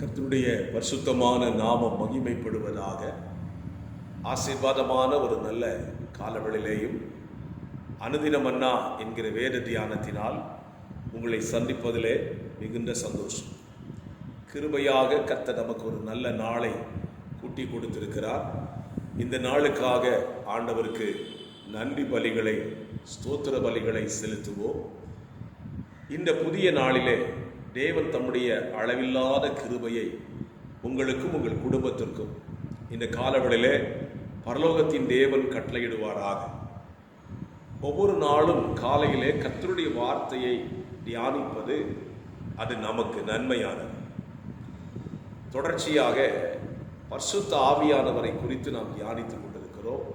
கர்த்தருடைய பரிசுத்தமான நாமம் மகிமைப்படுவதாக ஆசீர்வாதமான ஒரு நல்ல காலவெளியிலேயும் அனுதினம் அண்ணா என்கிற வேத தியானத்தினால் உங்களை சந்திப்பதிலே மிகுந்த சந்தோஷம். கிருபையாக கர்த்தர் நமக்கு ஒரு நல்ல நாளை கூட்டி கொடுத்திருக்கிறார். இந்த நாளுக்காக ஆண்டவருக்கு நன்றி பலிகளை ஸ்தோத்திர பலிகளை செலுத்துவோம். இந்த புதிய நாளிலே தேவன் தம்முடைய அளவில்லாத கிருபையை உங்களுக்கும் உங்கள் குடும்பத்திற்கும் இந்த காலவெளியிலே பரலோகத்தின் தேவன் கட்டளையிடுவாராக. ஒவ்வொரு நாளும் காலையிலே கத்தருடைய வார்த்தையை தியானிப்பது அது நமக்கு நன்மையானது. தொடர்ச்சியாக பர்சுத்த ஆவியானவரை குறித்து நாம் தியானித்துக் கொண்டிருக்கிறோம்.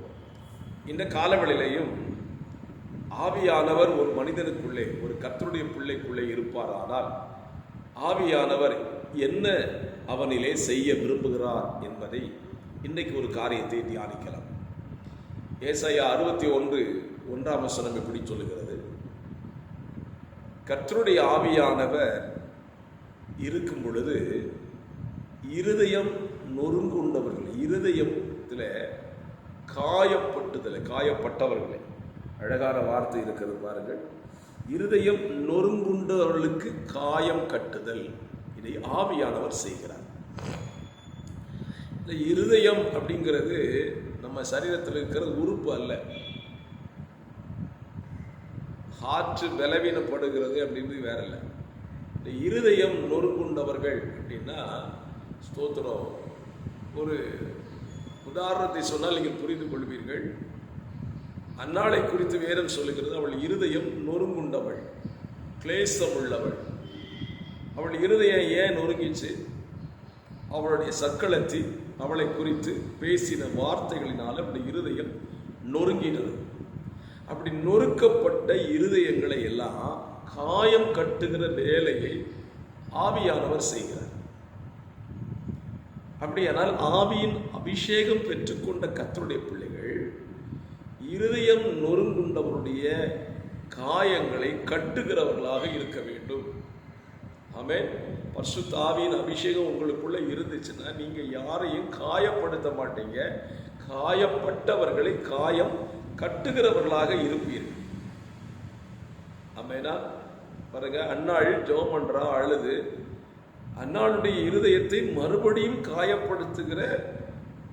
இந்த காலவெளியிலையும் ஆவியானவர் ஒரு மனிதனுக்குள்ளே ஒரு கத்தருடைய பிள்ளைக்குள்ளே இருப்பாரானால் ஆவியானவர் என்ன அவனிலே செய்ய விரும்புகிறார் என்பதை இன்றைக்கு ஒரு காரியத்தை தியானிக்கலாம். ஏசையா அறுபத்தி ஒன்று ஒன்றாம் வசனம் இப்படி சொல்லுகிறது? கர்த்தருடைய ஆவியானவர் இருக்கும் பொழுது இருதயம் நொறுங்குண்டவர்கள் இருதயத்தில் காயப்பட்டுதலை காயப்பட்டவர்களை. அழகான வார்த்தை இருக்கிறது பாருங்கள். இருதயம் நொறுங்குண்டவர்களுக்கு காயம் கட்டுதல். இதை ஆவியானவர் செய்கிறார். இந்த இருதயம் அப்படிங்கிறது நம்ம சரீரத்தில் இருக்கிற உறுப்பு அல்ல. காற்று பலவீனப்படுகிறது அப்படின்றது வேற இல்லை. இந்த இருதயம் நொறுங்குண்டவர்கள் அப்படின்னா ஸ்தோத்திரம். ஒரு உதாரணத்தை சொன்னால் நீங்கள் புரிந்து கொள்வீர்கள். அன்னாளை குறித்து வேதம் சொல்லுகிறது. அவள் இருதயம் நொறுங்குண்டவள் கிளேசம் உள்ளவள் அவள் இருதயம் ஏன் நொறுங்கிச்சு அவளுடைய சக்களத்தி அவளை குறித்து பேசின வார்த்தைகளினால் அவளுடைய இருதயம் நொறுங்கினது. அப்படி நொறுக்கப்பட்ட இருதயங்களை எல்லாம் காயம் கட்டுகிற வேலையை ஆவியானவர் செய்கிறார். அப்படியானால் ஆவியின் அபிஷேகம் பெற்றுக்கொண்ட கத்தருடைய பிள்ளைகள் இருதயம் நொறுங்குண்டவருடைய காயங்களை கட்டுகிறவர்களாக இருக்க வேண்டும். ஆமே பர்சு ஆவியின் அபிஷேகம் உங்களுக்குள்ளே இருந்துச்சுன்னா நீங்கள் யாரையும் காயப்படுத்த மாட்டீங்க. காயப்பட்டவர்களை காயம் கட்டுகிறவர்களாக இருப்பீர்கள். ஆமேனா? பாருங்க அன்னாள் ஜோம் பண்ணுறா அழுது அன்னாளுடைய இருதயத்தை மறுபடியும் காயப்படுத்துகிற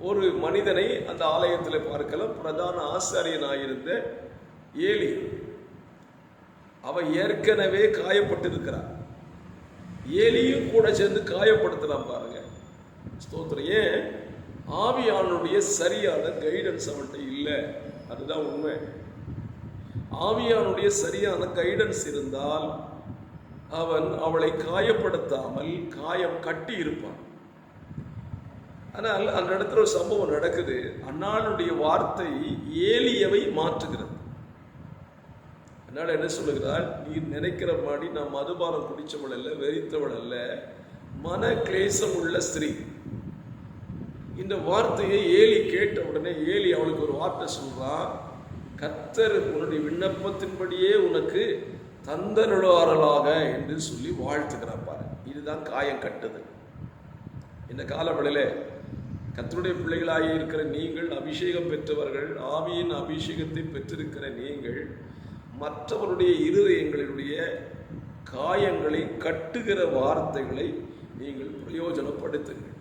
ஒரு மனிதனை அந்த ஆலயத்தில் பார்க்கலாம். பிரதான ஆசாரியனாயிருந்த ஏலி அவன் ஏற்கனவே காயப்பட்டிருக்கிறான். ஏலியும் கூட சேர்ந்து காயப்படுத்தலாம் பாருங்க. ஸ்தோத்திரம். ஏன்? ஆவியானுடைய சரியான கைடன்ஸ் அவன்கிட்ட இல்லை. அதுதான் உண்மை. ஆவியானுடைய சரியான கைடன்ஸ் இருந்தால் அவன் அவளை காயப்படுத்தாமல் காயம் கட்டி இருப்பான். ஆனால் அந்த இடத்துல ஒரு சம்பவம் நடக்குது. அண்ணாளுடைய வார்த்தை ஏலியவை மாற்றுகிறது. அதனால் என்ன சொல்லுகிறாள்? நீ நினைக்கிற மாதிரி நான் மதுபானம் குடித்தவள் அல்ல வெறித்தவள் அல்ல. மன கிளேசம் உள்ள ஸ்திரீ. இந்த வார்த்தையை ஏலி கேட்ட உடனே ஏலி அவளுக்கு ஒரு வார்த்தை சொல்றான். கத்தர் உன்னுடைய விண்ணப்பத்தின்படியே உனக்கு தந்தனுளாரலாக என்று சொல்லி வாழ்த்துக்கிறான் பாரு இதுதான் காயம் கட்டுது இந்த காலவெளியில கத்தருடைய பிள்ளைகளாக இருக்கிற நீங்கள் அபிஷேகம் பெற்றவர்கள் ஆவியின் அபிஷேகத்தை பெற்றிருக்கிற நீங்கள் மற்றவருடைய இருதயங்களினுடைய காயங்களை கட்டுகிற வார்த்தைகளை நீங்கள் பிரயோஜனப்படுத்துங்கள்.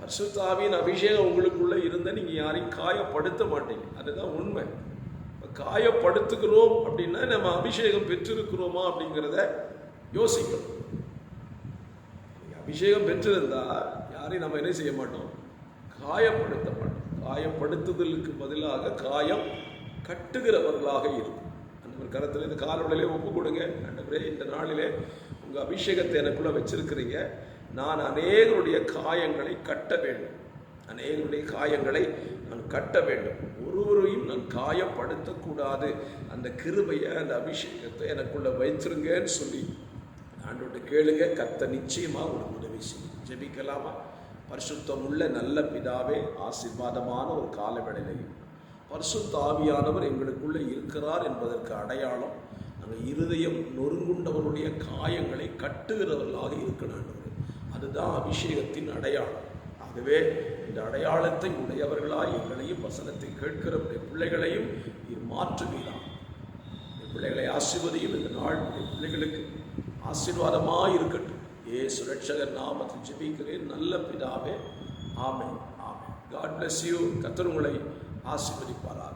பரிசுத்தாவின் அபிஷேகம் உங்களுக்குள்ள இருந்தால் நீங்கள் யாரையும் காயப்படுத்த மாட்டீங்க. அதுதான் உண்மை. காயப்படுத்துகிறோம் அப்படின்னா நம்ம அபிஷேகம் பெற்றிருக்கிறோமா அப்படிங்கிறத யோசிக்கணும். அபிஷேகம் பெற்றிருந்தால் யாரையும் நம்ம என்ன செய்ய மாட்டோம்? காயப்படுத்த மாட்டோம் காயப்படுத்துதலுக்கு பதிலாக காயம் கட்டுகிறவர்களாக இருக்கும். அந்த ஒரு கரத்தில் இந்த காலவழிலே ஒப்பு கொடுங்க ஆண்டவரே இந்த நாளிலே உங்கள் அபிஷேகத்தை எனக்குள்ளே வச்சிருக்கிறீங்க. நான் அநேகருடைய காயங்களை கட்ட வேண்டும். அநேகருடைய காயங்களை நான் கட்ட வேண்டும். ஒருவரையும் நான் காயப்படுத்தக்கூடாது. அந்த கிருபையை அந்த அபிஷேகத்தை எனக்குள்ள வைத்திருங்கன்னு சொல்லி ஆண்டோட கேளுங்க கத்த நிச்சயமாக ஒரு உதவி செய்யும். ஜெபிக்கலாமா? பரிசுத்தம் உள்ள நல்ல பிதாவே ஆசீர்வாதமான ஒரு காலவேளையிலையும் பரிசுத்த ஆவியானவர் எங்களுக்குள்ளே இருக்கிறார் என்பதற்கு அடையாளம் நாங்கள் இருதயம் நொறுங்குண்டவருடைய காயங்களை கட்டுகிறவர்களாக இருக்கணும் அதுதான் அபிஷேகத்தின் அடையாளம். ஆகவே இந்த அடையாளத்தை உடையவர்களாய் எங்களையும் வசனத்தை கேட்கிற பிள்ளைகளையும் மாற்றுவீரான் இந்த பிள்ளைகளை ஆசிர்வதியும் இந்த நாள் பிள்ளைகளுக்கு. ஆசீர்வாதமாக இருக்கட்டும் ஏ சுரட்சகர் நாமத்தில் ஜெபிக்கிறேன். நல்ல பிதாவே ஆமே ஆமே காட் பிளஸ் யூ கத்தர் உங்களை ஆசீர்வதிப்பாராக.